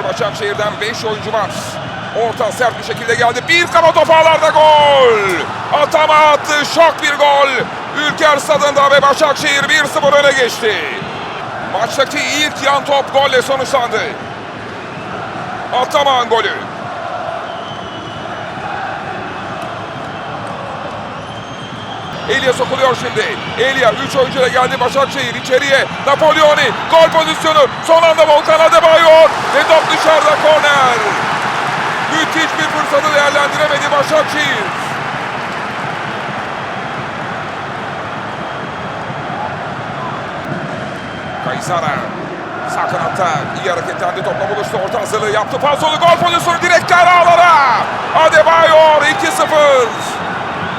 Medipol Başakşehir'den 5 oyuncu var. Orta sert bir şekilde geldi. Bir kafa topu ağlarda gol. Atama attı. Şok bir gol. Ülker stadında ve Başakşehir 1-0 öne geçti. Maçtaki ilk yan top golle sonuçlandı. Ataman golü. Elia sokuluyor şimdi. Elia 3 oyuncuyla geldi Başakşehir içeriye. Napoleoni gol pozisyonu. Son anda Volkan Adebayor. Ve top dışarıda korner. Müthiş bir fırsatı değerlendiremedi Başakşehir. Kaysara sağ kanatta iyi hareketlendi topla buluştu orta hazırlığı yaptı falsolu gol pozisyonu direkler ağlara Adebayor 2-0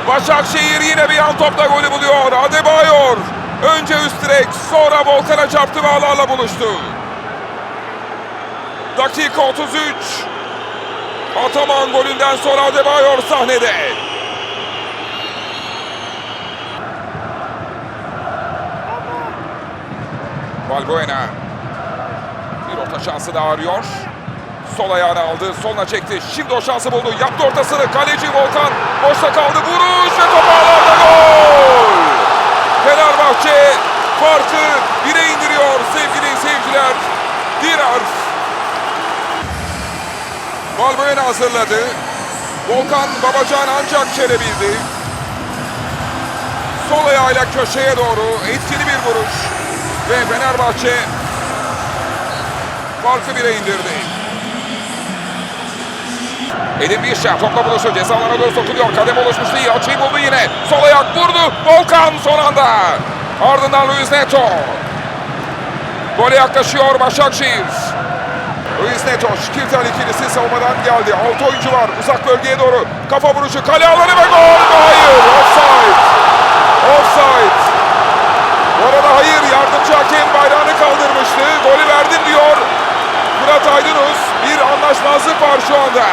Başakşehir yine bir yan topla golü buluyor. Adebayor. Önce üst direk sonra Volkan'a çarptı ve ağlarla buluştu. Dakika 33 Ataman golünden sonra Adebayor sahnede. Valbuena. Bir orta şansı daha arıyor. Sol ayağını aldı, soluna çekti. Şimdi o şansı buldu. Yaptı ortasını. Kaleci Volkan boşta kaldı. Vuruş ve top ağlarda gol! Fenerbahçe farkı bire indiriyor sevgili seyirciler. Dirar. Valbuena hazırladı. Volkan Babacan ancak çelebildi. Sol ayağıyla köşeye doğru etkili bir vuruş. Ve Fenerbahçe farkı bire indirdi. Edin Bişer topla buluşuyor. Ceza alana doğru sokuluyor. Kadem oluşmuştu. İyi açıyı buldu yine. Sol ayak vurdu. Volkan son anda. Ardından Luis Neto. Gole yaklaşıyor Başakşehir. Luis Neto Şikirtel ikilisi savunmadan geldi. Altı oyuncu var. Uzak bölgeye doğru. Kafa vuruşu. Kale alanı ve gol. Hayır. Offside. Offside. Bu arada hayır yardımcı hakem bayrağını kaldırmıştı. Golü verdim diyor. Murat Aydınus bir anlaşmazlık var şu anda.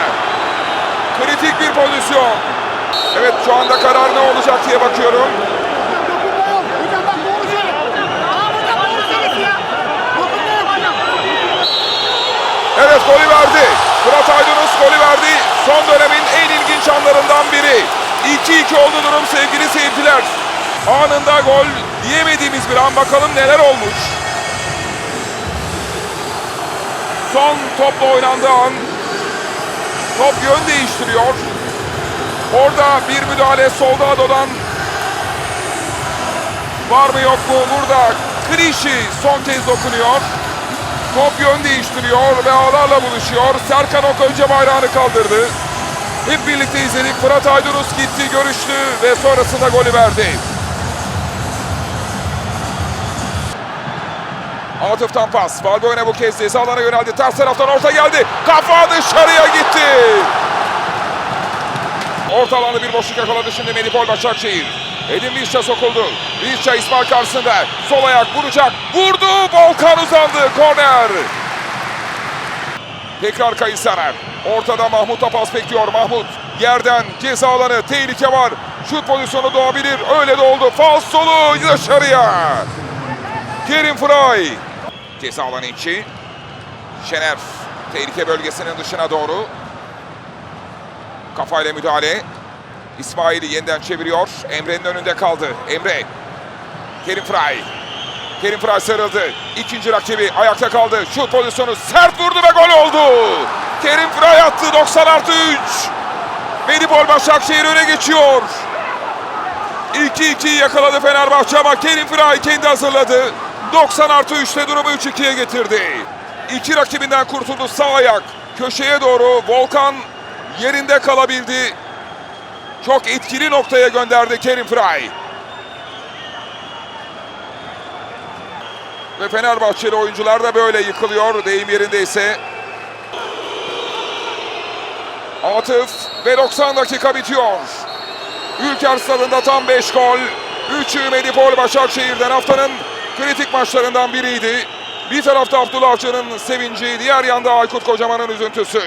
Kritik bir pozisyon. Evet şu anda karar ne olacak diye bakıyorum. Evet golü verdi. Murat Aydınus golü verdi. Son dönemin en ilginç anlarından biri. 2-2 oldu durum sevgili seyirciler. Anında gol diyemediğimiz bir an bakalım neler olmuş. Son topla oynandığı an top yön değiştiriyor. Orada bir müdahale solda Ado'dan var mı yok mu? Burada Krişi son kez dokunuyor. Top yön değiştiriyor ve ağlarla buluşuyor. Serkan Ok önce bayrağını kaldırdı. Hep birlikte izledik. Fırat Aydınus gitti, görüştü ve sonrasında golü verdi. Atıftan pas. Valbuena bu kez ceza alana yöneldi. Ters taraftan orta geldi. Kafa dışarıya gitti. Orta alanda bir boşluk yakaladı şimdi Medipol Başakşehir. Edin Vişça sokuldu. Vişça İsmail karşısında. Sol ayak vuracak. Vurdu. Volkan uzandı. Korner. Tekrar Kayısaner. Ortada Mahmut'a pas bekliyor. Mahmut yerden ceza alanı. Tehlike var. Şut pozisyonu doğabilir. Öyle de oldu. Fals solu dışarıya. Kerim Fıray. Ceza alanı içi. Şener. Tehlike bölgesinin dışına doğru. Kafayla müdahale. İsmail'i yeniden çeviriyor. Emre'nin önünde kaldı. Emre. Kerim Fıray. Kerim Fıray sarıldı. İkinci rakibi ayakta kaldı. Şut pozisyonu sert vurdu ve gol oldu. Kerim Fıray attı 90 artı 3. Medipol Başakşehir öne geçiyor. 2-2 yakaladı Fenerbahçe ama Kerim Fıray kendi hazırladı. 90 artı 3'te durumu 3-2'ye getirdi. İki rakibinden kurtuldu sağ ayak. Köşeye doğru Volkan yerinde kalabildi. Çok etkili noktaya gönderdi Kerim Fıray. Ve Fenerbahçeli oyuncular da böyle yıkılıyor deyim yerindeyse. Atıf ve 90 dakika bitiyor. Ülker stadında tam 5 gol. 3'ü Medipol Başakşehir'den haftanın kritik maçlarından biriydi. Bir tarafta Abdullah Avcı'nın sevinci, diğer yanda Aykut Kocaman'ın üzüntüsü.